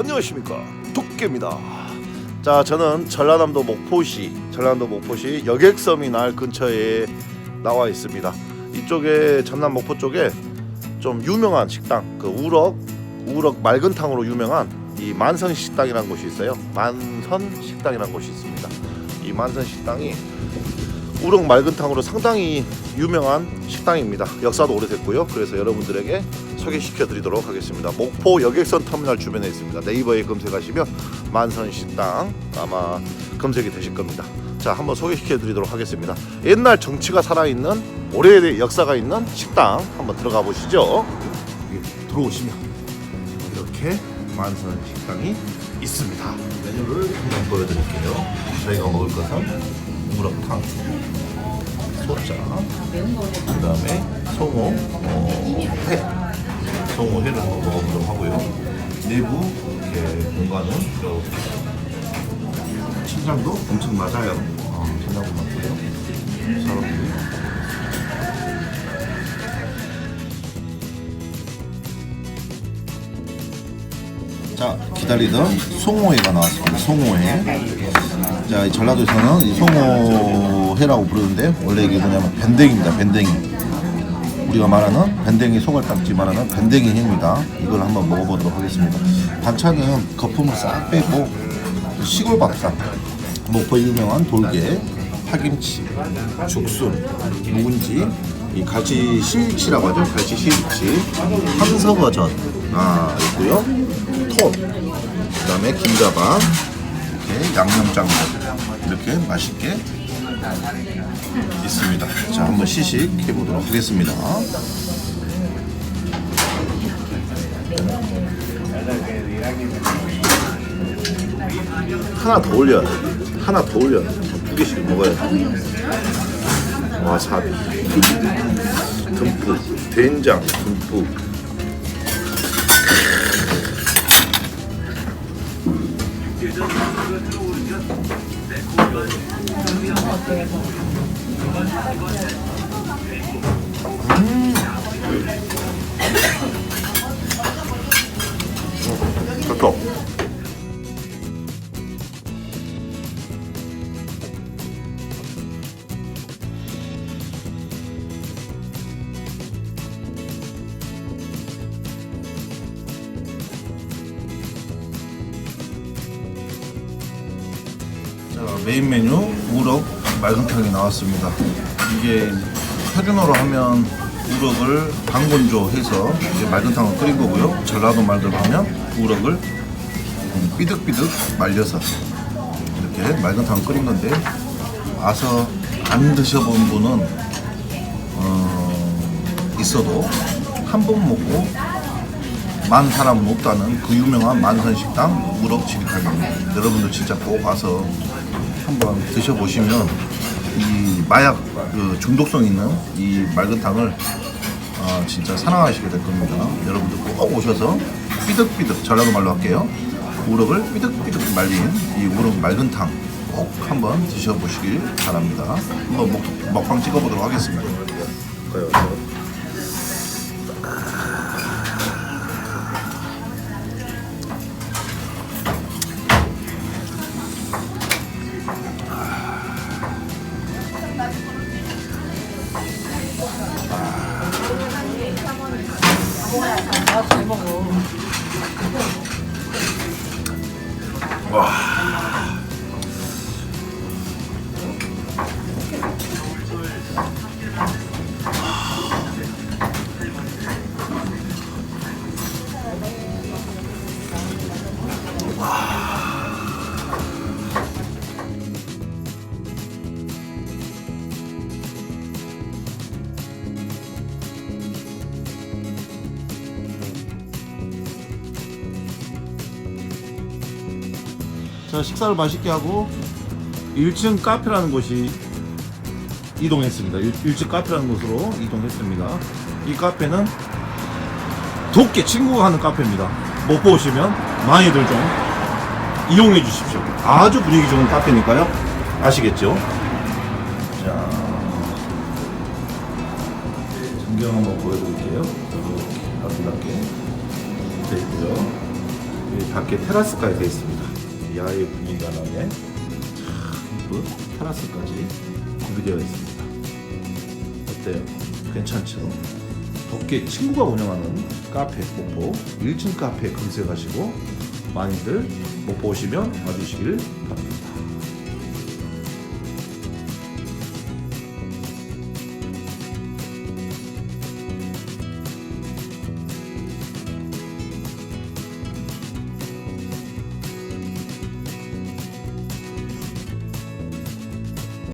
안녕하십니까. 도깨입니다. 자 저는 전라남도 목포시 전라남도 목포시 여객서미날 근처에 나와 있습니다. 이쪽에 전남 목포 쪽에 좀 유명한 식당 그 우럭 우럭 맑은탕으로 유명한 이 만선 식당이라는 곳이 있어요. 만선 식당이라는 곳이 있습니다. 이 만선 식당이 우럭 맑은탕으로 상당히 유명한 식당입니다. 역사도 오래됐고요. 그래서 여러분들에게 소개시켜 드리도록 하겠습니다. 목포 여객선 터미널 주변에 있습니다. 네이버에 검색하시면 만선 식당 아마 검색이 되실 겁니다. 자, 한번 소개시켜 드리도록 하겠습니다. 옛날 정치가 살아있는 오래 역사가 있는 식당 한번 들어가 보시죠. 들어오시면 이렇게 만선 식당이 있습니다. 메뉴를 한번 보여드릴게요. 저희가 먹을 것은 우럭탕, 소자, 그 다음에 송어, 어, 회, 송어 회를 한번 먹어보도록 하고요. 내부 이렇게 공간은 이렇게 천장도 엄청 낮아요. 어, 천장도 낮고요. 사람들이 자 기다리던 송어회가 나왔습니다. 송어회. 자, 이 전라도에서는 이 송어회라고 부르는데 원래 이게 뭐냐면 밴댕입니다. 밴댕이. 우리가 말하는 밴댕이 소갈딱지 말하는 밴댕이 회입니다. 이걸 한번 먹어보도록 하겠습니다. 반찬은 거품을 싹 빼고 시골 밥상, 목포 유명한 돌게, 파김치, 죽순, 묵은지, 이 갈치 실치라고 하죠. 갈치 실치, 황석어전 아 있고요. 톱, 그다음에 김자반, 이렇게 양념장도 이렇게 맛있게 있습니다. 자, 한번 시식 해 보도록 하겠습니다. 하나 더 올려야 돼. 하나 더 올려야 돼. 두 개씩 먹어야 돼. 와사비 듬뿍, 된장 듬뿍. 좋 자, 메인 메뉴 우럭 맑은탕이 나왔습니다. 이게 표준어로 하면 우럭을 방건조 해서 이제 맑은탕을 끓인 거고요. 전라도 말대로 하면 우럭을 음, 삐득삐득 말려서 이렇게 맑은탕을 끓인 건데 와서 안 드셔본 분은 어, 있어도 한 번 먹고 만 사람 없다는 그 유명한 만선식당 우럭 지리탕입니다. 여러분들 진짜 꼭 와서 한번 드셔보시면 이 마약 그 중독성 있는 이 맑은 탕을 아, 진짜 사랑하시게 될 겁니다. 여러분들 꼭 오셔서 삐득삐득 전라도 말로 할게요. 우럭을 삐득삐득 말린 이 우럭 맑은 탕 꼭 한번 드셔보시길 바랍니다. 한번 먹, 먹방 찍어보도록 하겠습니다. 와. 자 식사를 맛있게 하고 1층 카페라는 곳이 이동했습니다. 1, 층 카페라는 곳으로 이동했습니다. 이 카페는 도깨 친구가 하는 카페입니다. 못 보시면 많이들 좀 이용해 주십시오. 아주 분위기 좋은 카페니까요. 아시겠죠? 자, 전경 한번 보여드릴게요. 이렇게 아름답게 돼 있고요. 이 밖에 테라스까지 되어 있습니다. 야외 분위기가 나네. 참 이쁜 테라스까지 구비되어 있습니다. 어때요? 괜찮죠? 덕계 친구가 운영하는 카페 목포 1층 카페 검색하시고 많이들 목포 오시면 와주시길 바랍니다.